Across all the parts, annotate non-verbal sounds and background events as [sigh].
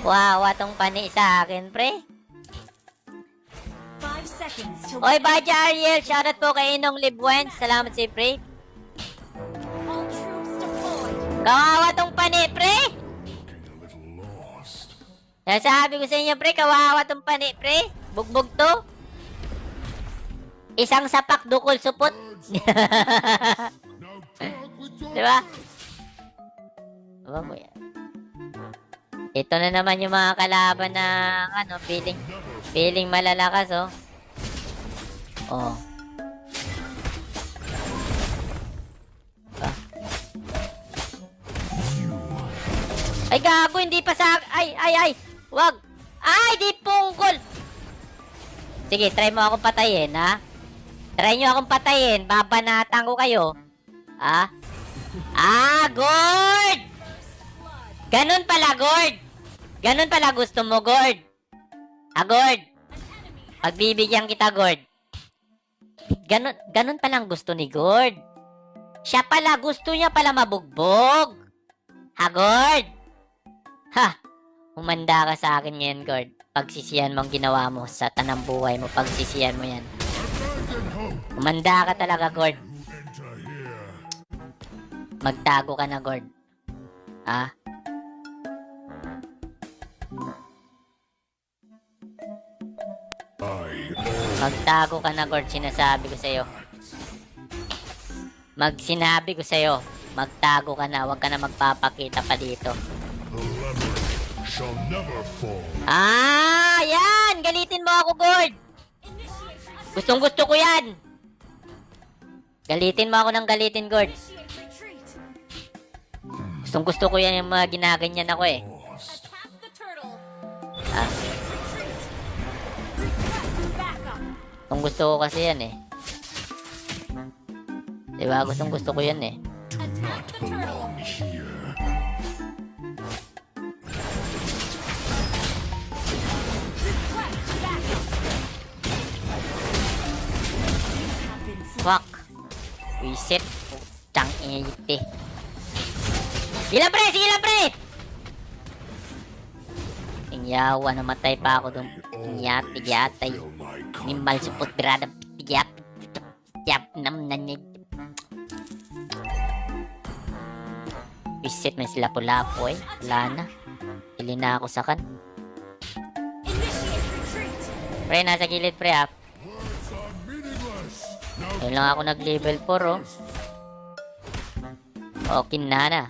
Wawa tong pani sa akin, pre. Oy, Badya Ariel, shoutout po kay Inong Libwen. Salamat si pre. Kawawa tong pani, pre. Nasabi ko sa inyo, pre, kawawa tong pani, pre. Bugbog to. Isang sapak dukol supot. Di [laughs] ba? Diba mo yan? Ito na naman yung mga kalaban na ano, feeling feeling malalakas, oh. Oh. Ah. Ay, gago, hindi pa sa... Ay, ay, ay! Wag! Ay, di pungkol! Sige, try mo akong patayin, ha? Try nyo akong patayin, babanatan ko kayo. Ha? Ah, Gord! Ganun pala, Gord! Ganun pala gusto mo, Gord. Ah, Gord. Pagbibigyan kita, Gord. Ganun, ganun palang gusto ni Gord. Siya pala, gusto niya pala mabugbog. Ha, Gord? Ha! Humanda ka sa akin ngayon, Gord. Pagsisiyan mo ang ginawa mo sa tanang buhay mo. Pagsisiyan mo yan. Humanda ka talaga, Gord. Magtago ka na, Gord. Ha? Magtago ka na, Gord. Sinasabi ko sa'yo. Mag sinabi ko sa'yo. Magtago ka na. Huwag ka na magpapakita pa dito. The labyrinth shall never fall. Ah, yan! Galitin mo ako, Gord! Gustong gusto ko yan! Galitin mo ako ng galitin, Gord. Gustong gusto ko yan yung mga ginaganyan ako eh. Gustong gusto ko kasi yan eh. Diba? Gustong gusto ko yan eh. Fuck. Reset. Putang ite. Sige lang, pre! Sige lang, pre! Ingyawa, namatay pa ako dun. Inyat, igyatay. Nimbal supot birada yap yap nam nanig Visit na sila pulapo eh. Wala na. Pili na ako sa kan. Pre, nasa gilid pre ah. Meaningless. Now Ngayon lang ako nag-level 4 oh. Okay na na.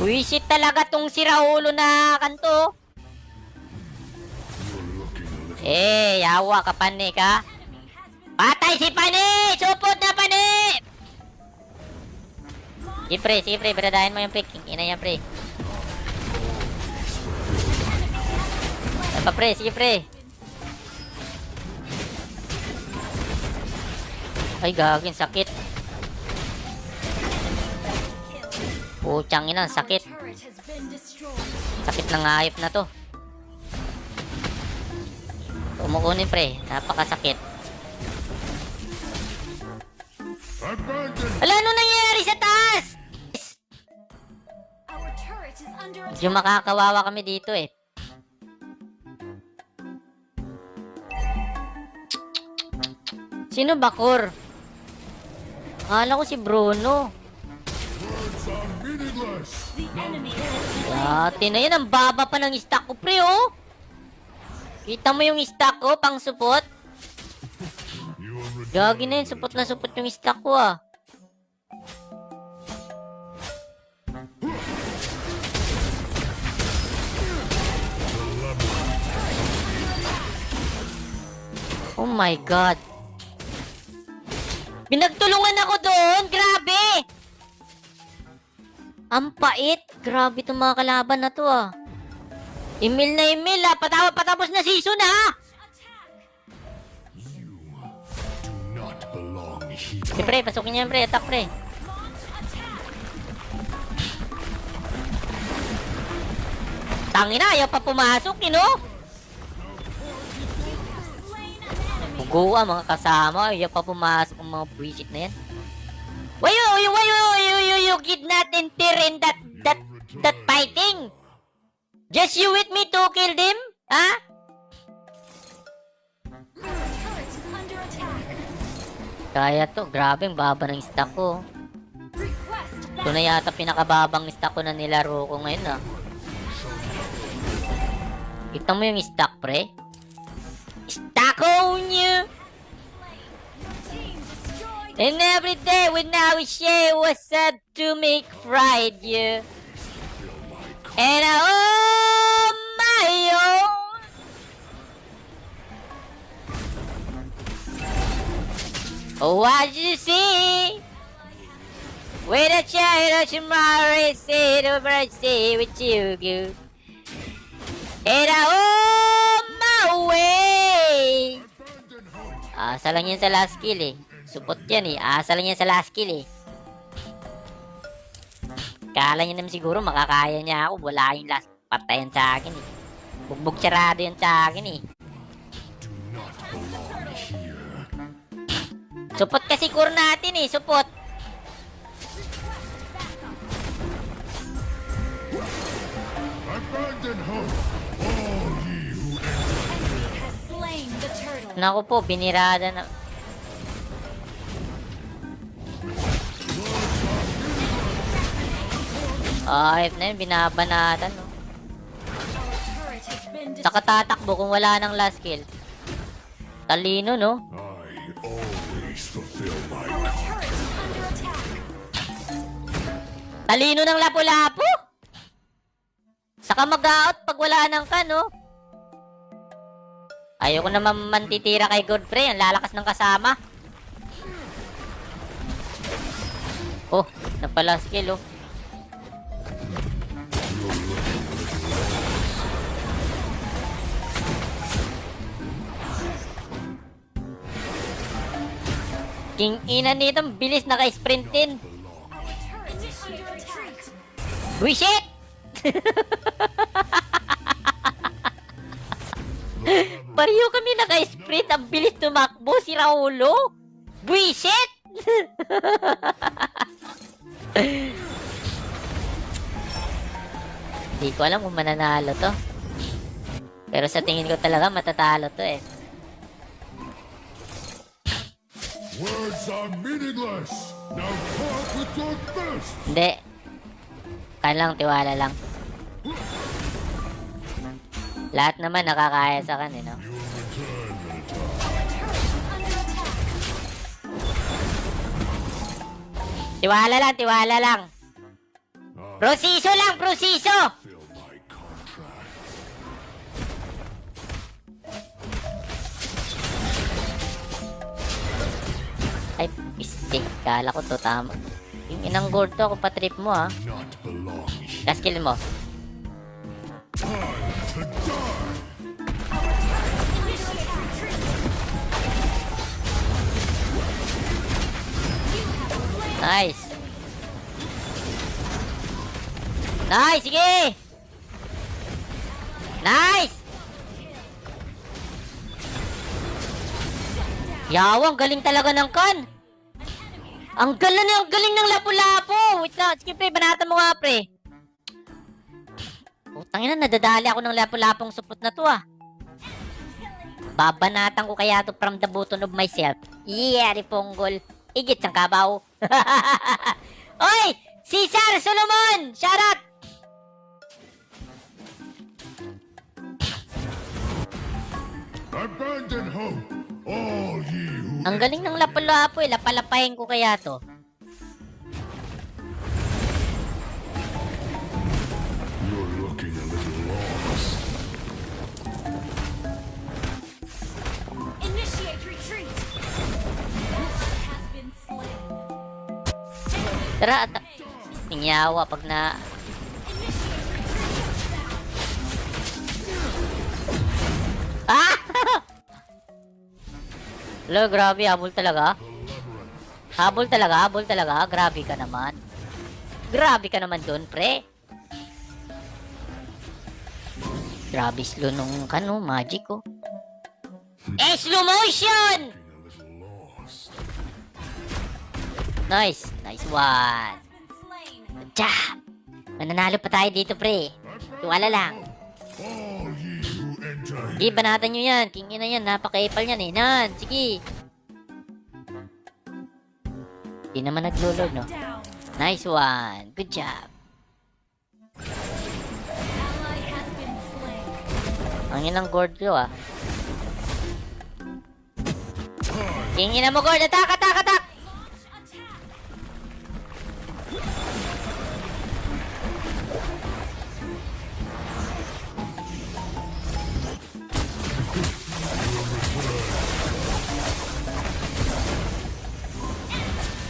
Wisit talaga tong siraulo na kanto. Eh, yawa ka pani ka. Patay si pani! Supot na pani! Sige pre, sige pre, beradahin mo yung pre. Ina yan pre. Ano pa pre, sige pre. Ay gagawin, sakit. Puchang ina, sakit. Sakit ng hayop na to. Tumukunin pre, napakasakit. abandon. Ala, ano nangyayari sa taas? Medyo makakawawa kami dito eh. Sino ba, Kor? Akala ko si Bruno. Has Dati na yan, ang baba pa ng stock ko, pre, oh. Kita mo yung stock ko, pang support? Gagi na yun, support na support yung stock ko, ah. Oh my God. Pinagtulungan ako doon! Grabe! Ang pait. Grabe itong mga kalaban na to ah. Emil na Emil ah. Patawa, patapos na season ah. Si pre, pasukin niya pre. Attack pre. Tangina, ayaw pa pumasok, eh, you know? Bugo ah, mga kasama. Ayaw pa pumasok ang mga buwisit na yan. Why you, you, why you, you, you, you did not enter that, that, that fighting? Just you with me to kill them? Attack. Kaya to, grabe, ang baba ng stock ko. Request Ito na yata pinakababang stock ko na nilaro ko ngayon ah. Kita mo yung stock, pre? Stock on you! And every day we now share what's up to make fried you. And I oh my own. Oh, what you see? With a child of tomorrow, say the mercy with you, good. And I oh my way. Abandon hope. Asa lang yan sa last kill eh. Support yan eh. Asa lang yan sa last kill eh. Kala niya naman siguro makakaya niya ako. Wala yung last patayan sa akin eh. Bugbog sarado yan sa akin eh. Support kasi core natin eh. Turtle. Naku po, binirada na. Ayop na yun, binabanatan. No? Nakatatakbo kung wala ng last kill. Talino, no? Talino ng lapu-lapu! Saka mag-out pag wala ng kan, no? Ayoko naman mantitira kay Godfrey. Ang lalakas ng kasama. Oh, napala skill, oh. King ina nito, bilis is under attack. Buisit! Pareho kami naka-sprint. Ang bilis tumakbo si Raulo. Buisit! [laughs] Hindi ko alam kung mananalo to. Pero sa tingin ko talaga matatalo to eh. Words are meaningless. Now talk with your fist. Hindi. Lang, tiwala lang. Lahat naman nakakaya sa kan, eh, no? Tiwala lang, tiwala lang. Prosiso lang, prosiso! Kala ko to tama. Yung inang gold to, kung patrip mo, ha. Here. Last kill mo. Nice. Nice, sige! Nice! Yawang, galing talaga ng kan. Ang galing, ang galing ng lapu-lapu. Wait lang, sige pre, banatan mo nga pre. Putang ina, nadadali ako ng lapu-lapong supot na to ah. Babanatan ko kaya to from the bottom of myself. Yeah, Riponggol. Igit sang kabaw. [laughs] Oy! Cesar Solomon! Shoutout! Abandon hope. Ang galing ng lapu-lapu eh. Lapalapahin ko kaya to. You're looking a little lost. Initiate retreat. Has been slain. Tara, at... Tingyawa pag na... Hello, grabe. Habol talaga. Habol talaga, habol talaga. Grabe ka naman. Grabe ka naman dun, pre. Grabe slow nung kano, magic ko. Eh, slow motion! Nice. Nice one. Good job. Mananalo pa tayo dito, pre. Tuwala lang. Sige, banatan nyo yan. King ina yan. Napaka-epal yan eh. Nan, sige. Di naman naglulog, no? Nice one. Good job. Ang inang gourd ko, ah. King ina mo, gourd. Attack, attack, attack!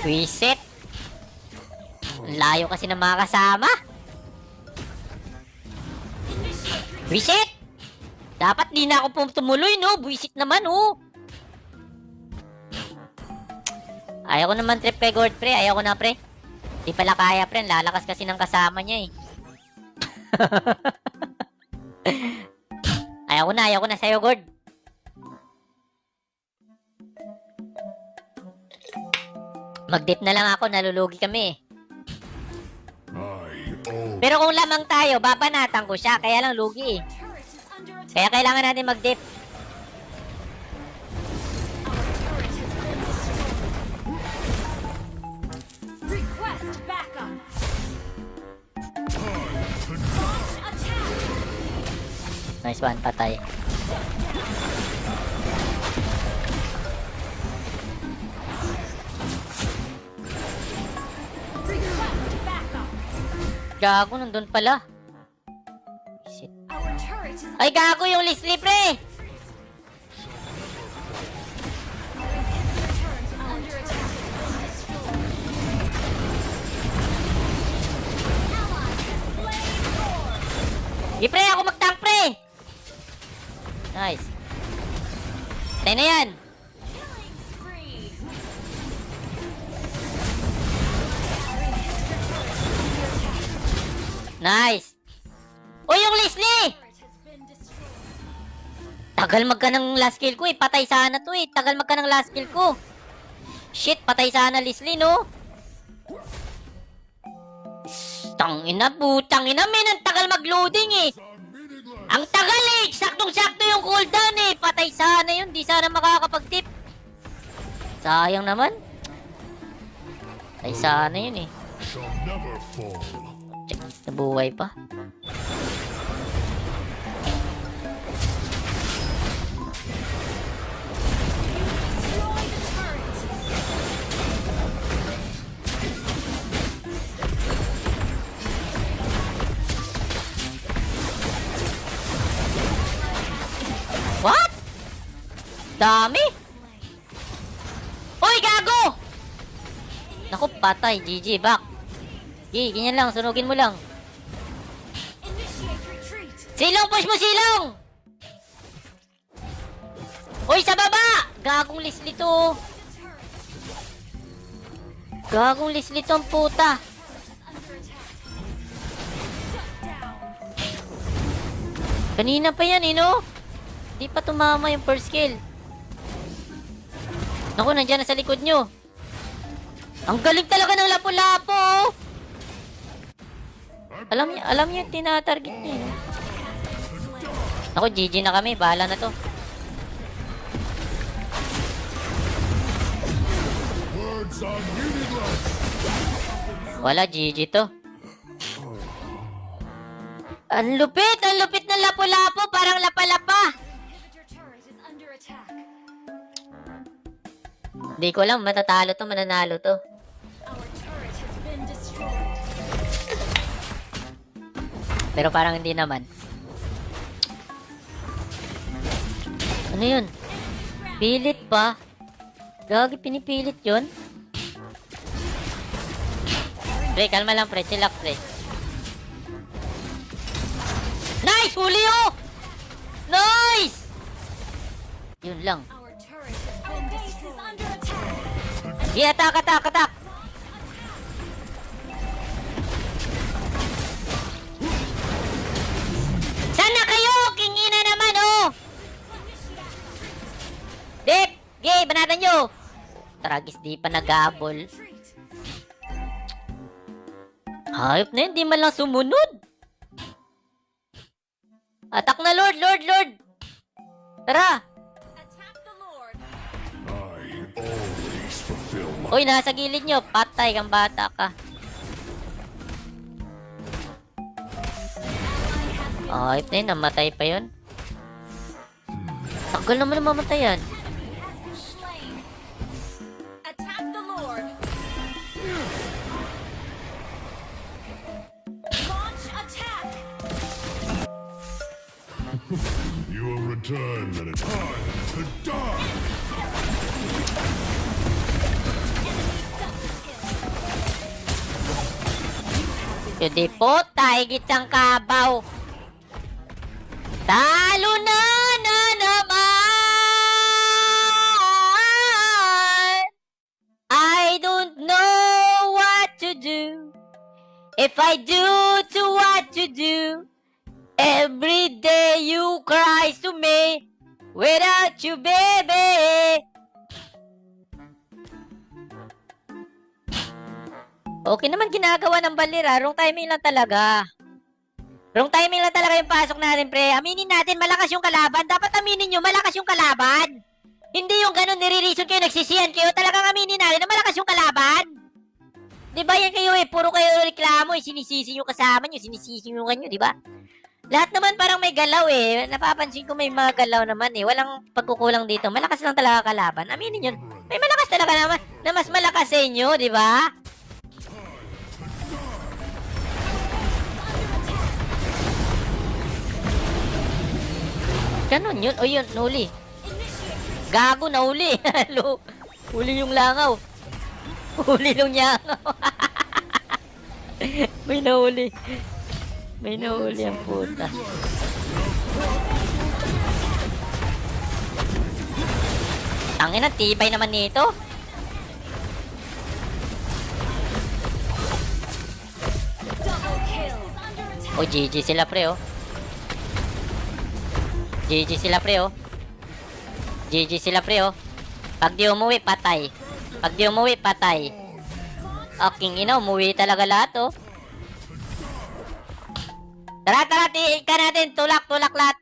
Reset. Layo kasi ng mga kasama. Reset! Dapat di na ako tumuloy, no? Buisit naman, oh. Ayaw ko naman trip kay Gord, pre. Ayaw ko na, pre. Di pala kaya, pre. Lalakas kasi ng kasama niya, eh. [laughs] ayaw ko na, ayaw ko na sa'yo, Gord. Mag-dip na lang ako, nalulugi kami, eh. Own Pero kung lamang tayo, babanatan ko siya. Kaya lang lugi, eh. Kaya kailangan natin mag-dip. Nice one, patay. Gago, nandun pala. Shit. Ay, gago yung Leslie, pre! slain Thor. Di, pre, ako mag-tank, pre! Nice. Tayo na yan. Nice. O, yung Leslie! Tagal magka ng last kill ko, eh. Patay sana to, eh. Tagal magka ng last kill ko. Shit, patay sana Leslie, no? Tangina, putang ina, men. Ang tagal mag-loading, eh. Ang tagal eh! Saktong-sakto yung cooldown eh! Patay sana yun, di sana makakapag-tip. Sayang naman. Patay sana yun eh. Shall never fall. Nabuhay pa. What? Dami? Uy, gago! Naku, patay. GG, back. G, ganyan lang. Sunugin mo lang. Silong, push mo, silong! Uy, sa baba! Gagong Leslie to. Gagong Leslie to ang puta. Kanina pa yan, eh, no? Di pa tumama yung first kill. Naku, nandiyan na sa likod nyo. Ang galing talaga ng lapo-lapo, oh. Alam niya, alam niya tinatarget niya. eh. Naku, GG na kami. Bahala na to. Wala, GG to. Ang lupit! Ang lupit ng lapo-lapo! Parang lapa-lapa! Hindi ko lang, matatalo to, mananalo to. Pero parang hindi naman. Ano yun? Pilit pa? Gagi, pinipilit yun? Pre, kalma lang pre. Chillax pre. Nice! Huli oh! Nice! Yun lang. Under attack. Attack, attack, Tragis di pa. Retreat. Hayop na yun, di man lang sumunod. Atak na Lord, Lord, Lord! Tara! Uy, nasa gilid nyo. Patay kang bata ka. Hayop na yun, namatay pa yun. Tagal naman na mamatay yan. You will return at a time to die. Hindi po, higit ang kabaw. Talo na na naman. I don't know what to do. If I do to what to do. Every day you cry to me. Without you, baby. Okay naman ginagawa ng balira. Wrong timing lang talaga. Wrong timing lang talaga yung pasok natin, pre. Aminin natin, malakas yung kalaban. Dapat aminin nyo, malakas yung kalaban. Hindi yung ganun, nire-reason kayo, nagsisiyan kayo. Talagang aminin natin na malakas yung kalaban. Di ba yan kayo eh, puro kayo reklamo eh. Sinisisi yung kasama nyo, sinisisi yung kanyo, di ba? Lahat naman parang may galaw eh. Napapansin ko may mga galaw naman eh. Walang pagkukulang dito. Malakas lang talaga kalaban. Aminin nyo, may malakas talaga naman na mas malakas sa inyo, di ba? Ganon yun. O yun, nuli. Gago, nahuli. Halo. [laughs] Huli yung langaw. Huli yung yangaw. [laughs] May nahuli. May nahuli ang puta. Tangin na, tibay naman nito. Double kill. Under attack. O, GG sila pre, oh. GG sila pre, oh. GG sila pre, oh. Pag di umuwi, patay. Pag di umuwi, patay. Aking ina, umuwi talaga lahat, oh. Tara, tara, tika natin. Tulak, tulak lahat.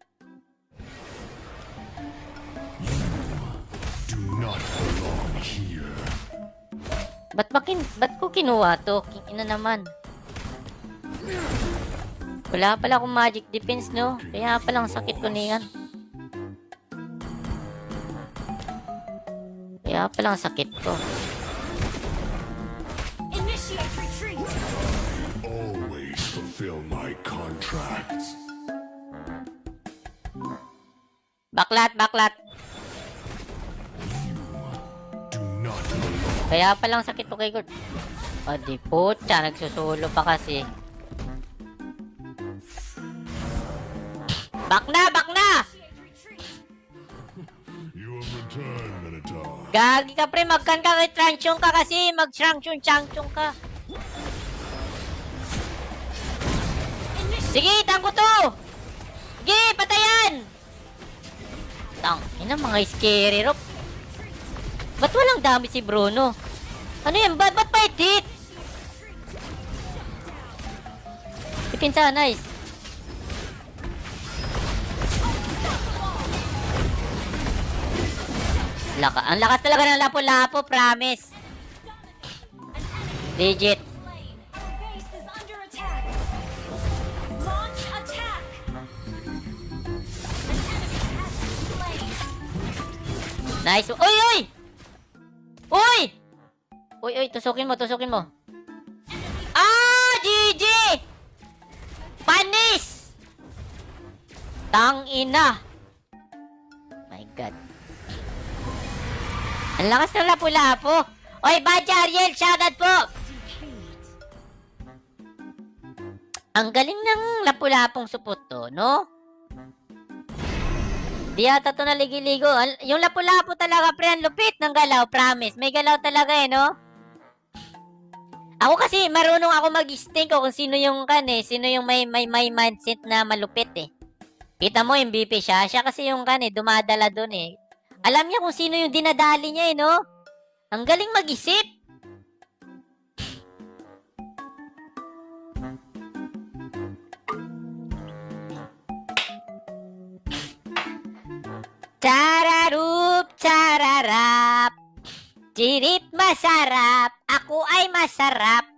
Do not belong here. Ba't ba kin ba't ko kinuha to? King ina naman. Wala pala akong magic defense, no? Kaya pala ang sakit ko niyan. Kaya pala ang sakit ko. Contracts. Baklat, baklat. Kaya pala ang sakit ko kay Gord. O di putya, nagsusulo pa kasi. Back na, back na! Initiate retreat. You will return at a time. Gagi ka pre, magkan ka kay Tranchong ka kasi. Mag-Tranchong, Changchong ka. Sige, tangko to! Sige, patayan! Tang, ina mga scary rock. Ba't walang dami si Bruno? Ano yan? Ba't, ba't pa hit? Ipinsa, nice. Laka, ang lakas talaga ng lapo-lapo, promise. Legit. Nice. Uy, uy! Uy! Uy, uy, tusukin mo, tusukin mo. Ah, GG! Panis! Tang ina. My God. Ang lakas ng lapu-lapo. Oy, Badya Ariel, shoutout po! Ang galing ng lapu-lapong supot to, no? Di yata to naligo-ligo. Al- Yung lapu-lapo talaga, pre, ang lupit ng galaw, promise. May galaw talaga eh, no? Ako kasi, marunong ako mag-stink kung sino yung kan eh. Sino yung may, may, may mindset na malupit eh. Kita mo, MVP siya. Siya kasi yung kan eh, dumadala dun eh. Alam niya kung sino yung dinadali niya eh, no? Ang galing mag-isip. Chararup, chararap. Chirit masarap. Ako ay masarap.